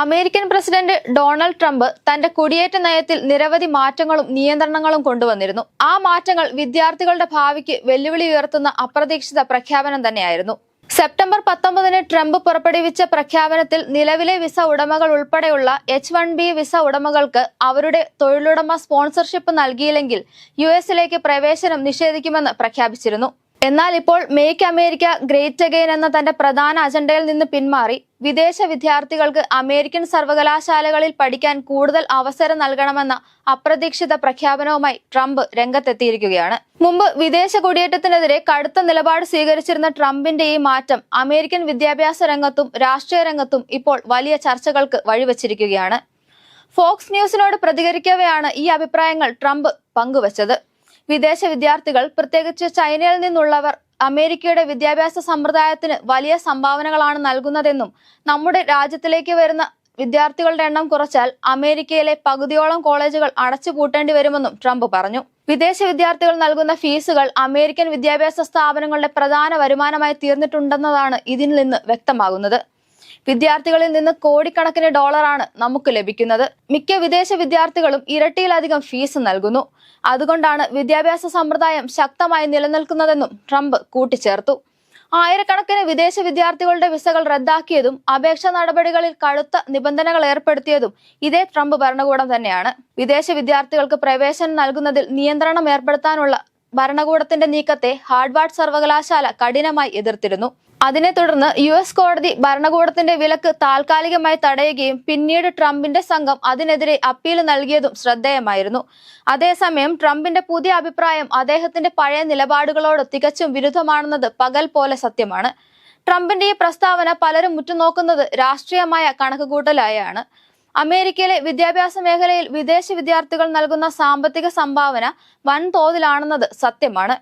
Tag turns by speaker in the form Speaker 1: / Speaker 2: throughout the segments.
Speaker 1: American president Donald Trump തന്റെ കുടിയേറ്റ നയത്തിൽ നിരവധി മാറ്റങ്ങളും നിയന്ത്രണങ്ങളും കൊണ്ടുവന്നിരുന്നു. ആ മാറ്റങ്ങൾ വിദ്യാർത്ഥികളുടെ ഭാവിക്ക് വെല്ലുവിളി ഉയർത്തുന്ന അപ്രതീക്ഷിത പ്രഖ്യാപനം തന്നെയായിരുന്നു. സെപ്റ്റംബർ പത്തൊമ്പതിന് ട്രംപ് പുറപ്പെടുവിച്ച പ്രഖ്യാപനത്തിൽ നിലവിലെ വിസ ഉടമകൾ ഉൾപ്പെടെയുള്ള എച്ച് വൺ ബി വിസ ഉടമകൾക്ക് അവരുടെ തൊഴിലുടമ സ്പോൺസർഷിപ്പ് നൽകിയില്ലെങ്കിൽ യു എസിലേക്ക് പ്രവേശനം നിഷേധിക്കുമെന്ന് പ്രഖ്യാപിച്ചിരുന്നു. എന്നാൽ ഇപ്പോൾ മേക്ക് അമേരിക്ക ഗ്രേറ്റ് അഗെയിൻ എന്ന തന്റെ പ്രധാന അജണ്ടയിൽ നിന്ന് പിന്മാറി. വിദേശ വിദ്യാർത്ഥികൾക്ക് അമേരിക്കൻ സർവകലാശാലകളിൽ പഠിക്കാൻ കൂടുതൽ അവസരം നൽകണമെന്ന അപ്രതീക്ഷിത പ്രഖ്യാപനവുമായി ട്രംപ് രംഗത്തെത്തിയിരിക്കുകയാണ്. മുമ്പ് വിദേശ കുടിയേറ്റത്തിനെതിരെ കടുത്ത നിലപാട് സ്വീകരിച്ചിരുന്ന ട്രംപിന്റെ ഈ മാറ്റം അമേരിക്കൻ വിദ്യാഭ്യാസ രംഗത്തും രാഷ്ട്രീയ രംഗത്തും ഇപ്പോൾ വലിയ ചർച്ചകൾക്ക് വഴിവെച്ചിരിക്കുകയാണ്. ഫോക്സ് ന്യൂസിനോട് പ്രതികരിക്കവെയാണ് ഈ അഭിപ്രായങ്ങൾ ട്രംപ് പങ്കുവച്ചത്. വിദേശ വിദ്യാർത്ഥികൾ പ്രത്യേകിച്ച് ചൈനയിൽ നിന്നുള്ളവർ അമേരിക്കയുടെ വിദ്യാഭ്യാസ സമ്പ്രദായത്തിന് വലിയ സംഭാവനകളാണ് നൽകുന്നതെന്നും നമ്മുടെ രാജ്യത്തിലേക്ക് വരുന്ന വിദ്യാർത്ഥികളുടെ എണ്ണം കുറച്ചാൽ അമേരിക്കയിലെ പകുതിയോളം കോളേജുകൾ അടച്ചുപൂട്ടേണ്ടി വരുമെന്നും ട്രംപ് പറഞ്ഞു. വിദേശ വിദ്യാർത്ഥികൾ നൽകുന്ന ഫീസുകൾ അമേരിക്കൻ വിദ്യാഭ്യാസ സ്ഥാപനങ്ങളുടെ പ്രധാന വരുമാനമായി തീർന്നിട്ടുണ്ടെന്നതാണ് ഇതിൽ നിന്ന് വ്യക്തമാകുന്നത്. വിദ്യാർത്ഥികളിൽ നിന്ന് കോടിക്കണക്കിന് ഡോളറാണ് നമുക്ക് ലഭിക്കുന്നത്. മിക്ക വിദേശ വിദ്യാർത്ഥികളും ഇരട്ടിയിലധികം ഫീസ് നൽകുന്നു. അതുകൊണ്ടാണ് വിദ്യാഭ്യാസ സമ്പ്രദായം ശക്തമായി നിലനിൽക്കുന്നതെന്നും ട്രംപ് കൂട്ടിച്ചേർത്തു. ആയിരക്കണക്കിന് വിദേശ വിദ്യാർത്ഥികളുടെ വിസകൾ റദ്ദാക്കിയതും അപേക്ഷ നടപടികളിൽ കടുത്ത നിബന്ധനകൾ ഏർപ്പെടുത്തിയതും ഇതേ ട്രംപ് ഭരണകൂടം തന്നെയാണ്. വിദേശ വിദ്യാർത്ഥികൾക്ക് പ്രവേശനം നൽകുന്നതിൽ നിയന്ത്രണം ഏർപ്പെടുത്താനുള്ള ഭരണകൂടത്തിന്റെ നീക്കത്തെ ഹാർഡ്വാർഡ് സർവകലാശാല കഠിനമായി എതിർത്തിരുന്നു. അതിനെ തുടർന്ന് യു എസ് കോടതി ഭരണകൂടത്തിന്റെ വിലക്ക് താൽക്കാലികമായി തടയുകയും പിന്നീട് ട്രംപിന്റെ സംഘം അതിനെതിരെ അപ്പീൽ നൽകിയതും ശ്രദ്ധേയമായിരുന്നു. അതേസമയം ട്രംപിന്റെ പുതിയ അഭിപ്രായം അദ്ദേഹത്തിന്റെ പഴയ നിലപാടുകളോട് തികച്ചും വിരുദ്ധമാണെന്നത് പകൽ പോലെ സത്യമാണ്. ട്രംപിന്റെ ഈ പ്രസ്താവന പലരും ഉറ്റുനോക്കുന്നത് രാഷ്ട്രീയമായ കണക്കുകൂട്ടലായാണ്. അമേരിക്കയിലെ വിദ്യാഭ്യാസ മേഖലയിൽ വിദേശ വിദ്യാർത്ഥികൾ നൽകുന്ന സാമ്പത്തിക സംഭാവന വൻതോതിലാണെന്നത് സത്യമാണ്.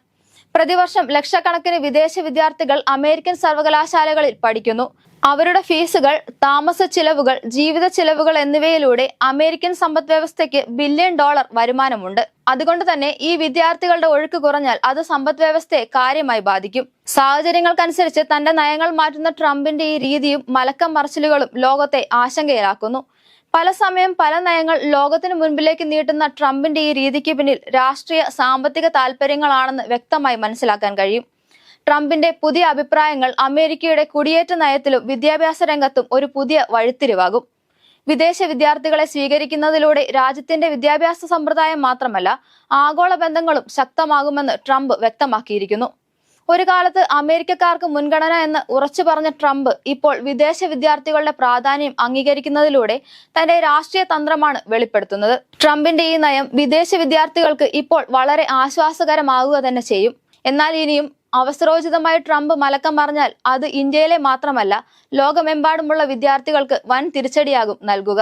Speaker 1: പ്രതിവർഷം ലക്ഷക്കണക്കിന് വിദേശ വിദ്യാർത്ഥികൾ അമേരിക്കൻ സർവകലാശാലകളിൽ പഠിക്കുന്നു. അവരുടെ ഫീസുകൾ താമസ ചിലവുകൾ ജീവിത ചിലവുകൾ എന്നിവയിലൂടെ അമേരിക്കൻ സമ്പദ് വ്യവസ്ഥയ്ക്ക് ബില്യൺ ഡോളർ വരുമാനമുണ്ട്. അതുകൊണ്ട് തന്നെ ഈ വിദ്യാർത്ഥികളുടെ ഒഴുക്ക് കുറഞ്ഞാൽ അത് സമ്പദ് വ്യവസ്ഥയെ കാര്യമായി ബാധിക്കും. സാഹചര്യങ്ങൾക്കനുസരിച്ച് തന്റെ നയങ്ങൾ മാറ്റുന്ന ട്രംപിന്റെ ഈ രീതിയും മലക്കം മറച്ചിലുകളും ലോകത്തെ ആശങ്കയിലാക്കുന്നു. പല സമയം പല നയങ്ങൾ ലോകത്തിന് മുൻപിലേക്ക് നീട്ടുന്ന ട്രംപിന്റെ ഈ രീതിക്ക് പിന്നിൽ രാഷ്ട്രീയ സാമ്പത്തിക താല്പര്യങ്ങളാണെന്ന് വ്യക്തമായി മനസ്സിലാക്കാൻ കഴിയും. ട്രംപിന്റെ പുതിയ അഭിപ്രായങ്ങൾ അമേരിക്കയുടെ കുടിയേറ്റ നയത്തിലും വിദ്യാഭ്യാസ രംഗത്തും ഒരു പുതിയ വഴിത്തിരിവാകും. വിദേശ വിദ്യാർത്ഥികളെ സ്വീകരിക്കുന്നതിലൂടെ രാജ്യത്തിന്റെ വിദ്യാഭ്യാസ സമ്പ്രദായം മാത്രമല്ല ആഗോള ബന്ധങ്ങളും ശക്തമാകുമെന്ന് ട്രംപ് വ്യക്തമാക്കിയിരിക്കുന്നു. ഒരു കാലത്ത് അമേരിക്കക്കാർക്ക് മുൻഗണന എന്ന് ഉറച്ചു പറഞ്ഞ ട്രംപ് ഇപ്പോൾ വിദേശ വിദ്യാർത്ഥികളുടെ പ്രാധാന്യം അംഗീകരിക്കുന്നതിലൂടെ തന്റെ രാഷ്ട്രീയ തന്ത്രമാണ് വെളിപ്പെടുത്തുന്നത്. ട്രംപിന്റെ ഈ നയം വിദേശ വിദ്യാർത്ഥികൾക്ക് ഇപ്പോൾ വളരെ ആശ്വാസകരമാകുക തന്നെ ചെയ്യും. എന്നാൽ ഇനിയും അവസരോചിതമായി ട്രംപ് മലക്കം പറഞ്ഞാൽ അത് ഇന്ത്യയിലെ മാത്രമല്ല ലോകമെമ്പാടുമുള്ള വിദ്യാർത്ഥികൾക്ക് വൻ തിരിച്ചടിയാകും നൽകുക.